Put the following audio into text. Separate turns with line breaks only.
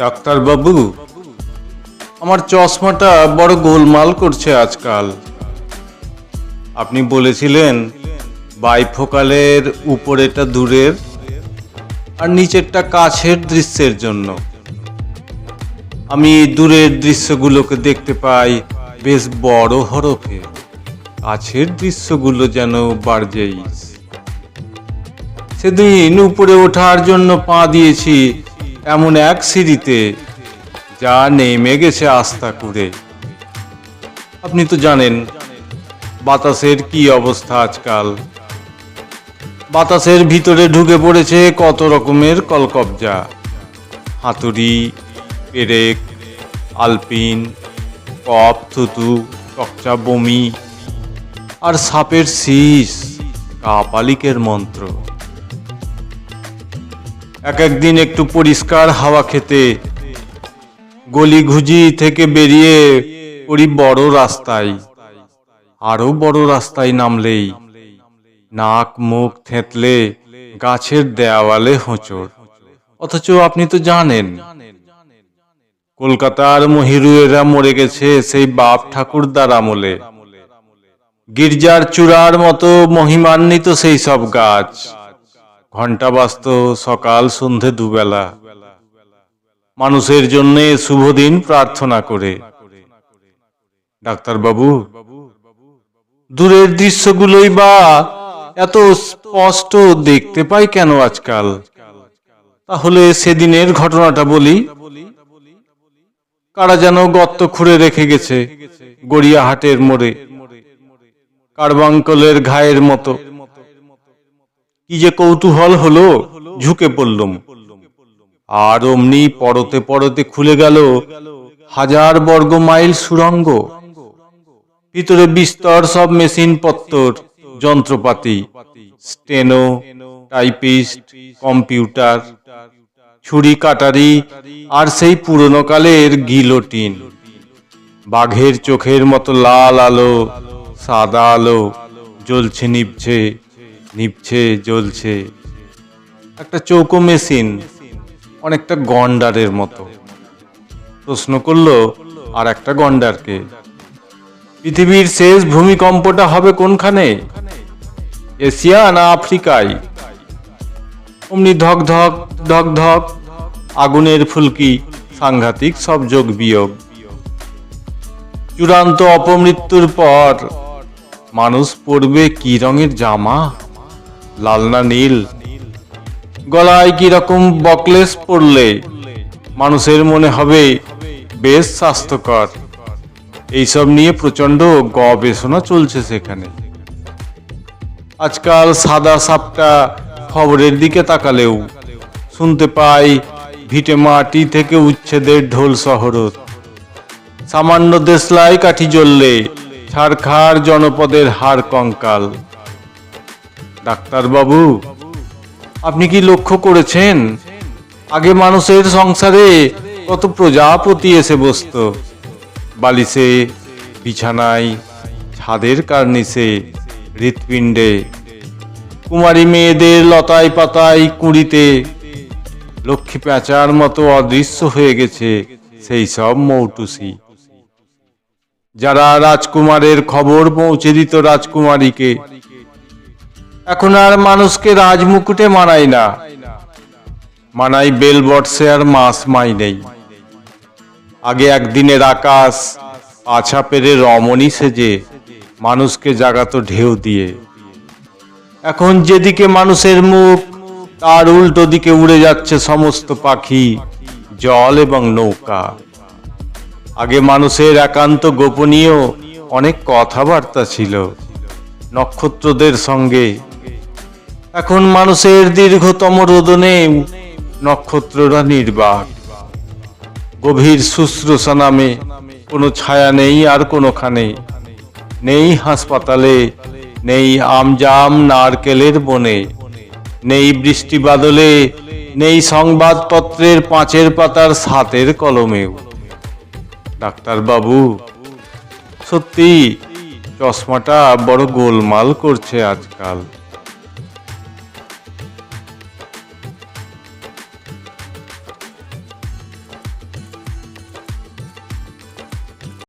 ডাক্তারবাবু, আমার চশমাটা বড় গোলমাল করছে আজকাল। আপনি বলেছিলেন, বাইফোকালের উপরেটা দূরের আর নিচেরটা কাছের দৃশ্যের জন্য। আমি দূরের দৃশ্যগুলোকে দেখতে পাই বেশ বড় হরফে। কাছের দৃশ্যগুলো যেন বারজেইস সেদিন উপরে ওঠার জন্য পা দিয়েছি এমন এক সিঁড়িতে, যা নেমে গেছে আস্থা করে। আপনি তো জানেন, বাতাসের কি অবস্থা আজকাল। বাতাসের ভিতরে ঢুকে পড়েছে কত রকমের কলকবজা। হাতুড়ি, পেরেক, আলপিন, কপ, থুতু টকচা বমি, আর সাপের শীষ, কাপালিকের মন্ত্র। এক একদিন একটু পরিষ্কার হাওয়া খেতে। গলি ঘুজি থেকে বেরিয়ে পড়ি বড় রাস্তায়। আরও বড় রাস্তায় নামলেই নাক মুখ থেতলে গাছের দেওয়ালে হোঁচড় অথচ আপনি তো জানেন, কলকাতার মহিরুয়েরা মরে গেছে সেই বাপ ঠাকুরদার আমলে। গির্জার চূড়ার মতো মহিমান্বিত সেই সব গাছ। ঘণ্টা বাস্ত সকাল, সন্ধে দুবেলা। মানুষের জন্য শুভ দিন প্রার্থনা করে। ডাক্তারবাবু, দূরের দৃশ্যগুলোই বা এত স্পষ্ট দেখতে পাই কেন আজকাল? তাহলে সেদিনের ঘটনাটা বলি। কারা যেন গর্ত খুঁড়ে রেখে গেছে গড়িয়াহাটের মোড়ে, কারবাঙ্কলের ঘায়ের মতো। কি যে কৌতূহল হলো, ঝুঁকে পড়লুম। আর অমনি পরতে পরতে খুলে গেল হাজার বর্গ মাইল সুড়ঙ্গ ভিতরে বিস্তর সব মেশিন পত্তর, যন্ত্রপাতি, স্টেনো, টাইপিস্ট, কম্পিউটার, ছুরি, কাটারি, আর সেই পুরনো কালের গিলোটিন। বাঘের চোখের মতো লাল আলো, সাদা আলো জ্বলছে নিভছে নিভছে, জ্বলছে। একটা চৌকো মেশিন, অনেকটা গন্ডারের মতো। প্রশ্ন করল, আর একটা গন্ডারকে? পৃথিবীর শেষ ভূমিকম্পটা হবে কোনখানে? এশিয়া না আফ্রিকায়? অমনি ধক ধক ধক ধক, আগুনের ফুলকি, সাংঘাতিক সব যোগ বিয়োগ। চূড়ান্ত অপমৃত্যুর পর মানুষ পরবে কি রঙের জামা? লাল না নীল? গলায় কি রকম বকলেস পরলে মানুষের মনে হবে বেশ স্বাস্থ্যকর। এইসব নিয়ে প্রচণ্ড গবেষণা চলছে সেখানে। আজকাল সাদা সাপটা খবরের দিকে তাকালেও শুনতে পাই ভিটে মাটি থেকে উচ্ছেদের ঢোল শহরত সামান্য দেশলাই কাঠি জ্বললে ছাড়খাড় জনপদের হার কঙ্কাল। ডাক্তারবাবু, আপনি কি লক্ষ্য করেছেন? আগে মানুষের সংসারে কত প্রজাপতি এসে বসত। বালিশে, বিছানায়, ছাদের কার্নিসে হৃৎপিণ্ডে। কুমারী মেয়েদের লতায় পাতায় কুড়িতে। লক্ষ্মী প্যাঁচার মতো অদৃশ্য হয়ে গেছে সেই সব মৌটুসি। যারা রাজকুমারের খবর পৌঁছে দিত রাজকুমারীকে এখন আর মানুষকে রাজমুকুটে মানায় না। মানাই বেল বটসে আর মাস মাই নেই। আগে একদিনের আকাশ, আছা পেরে রমণী সেজে, মানুষকে জাগাতো ঢেউ দিয়ে। এখন যেদিকে মানুষের মুখ, তার উল্টো দিকে উড়ে যাচ্ছে সমস্ত পাখি, জল এবং নৌকা। আগে মানুষের একান্ত গোপনীয় অনেক কথাবার্তা ছিল। নক্ষত্রদের সঙ্গে এখন মানুষের দীর্ঘতম রোদনে নক্ষত্ররা নির্বাক গভীর শুশ্রূষা নামে কোনো ছায়া নেই আর কোনোখানে। নেই হাসপাতালে, নেই আমজাম নারকেলের বনে। নেই বৃষ্টি বাদলে, নেই সংবাদপত্রের পাঁচের পাতার সাতের কলমেও। ডাক্তারবাবু, সত্যি চশমাটা বড় গোলমাল করছে আজকাল।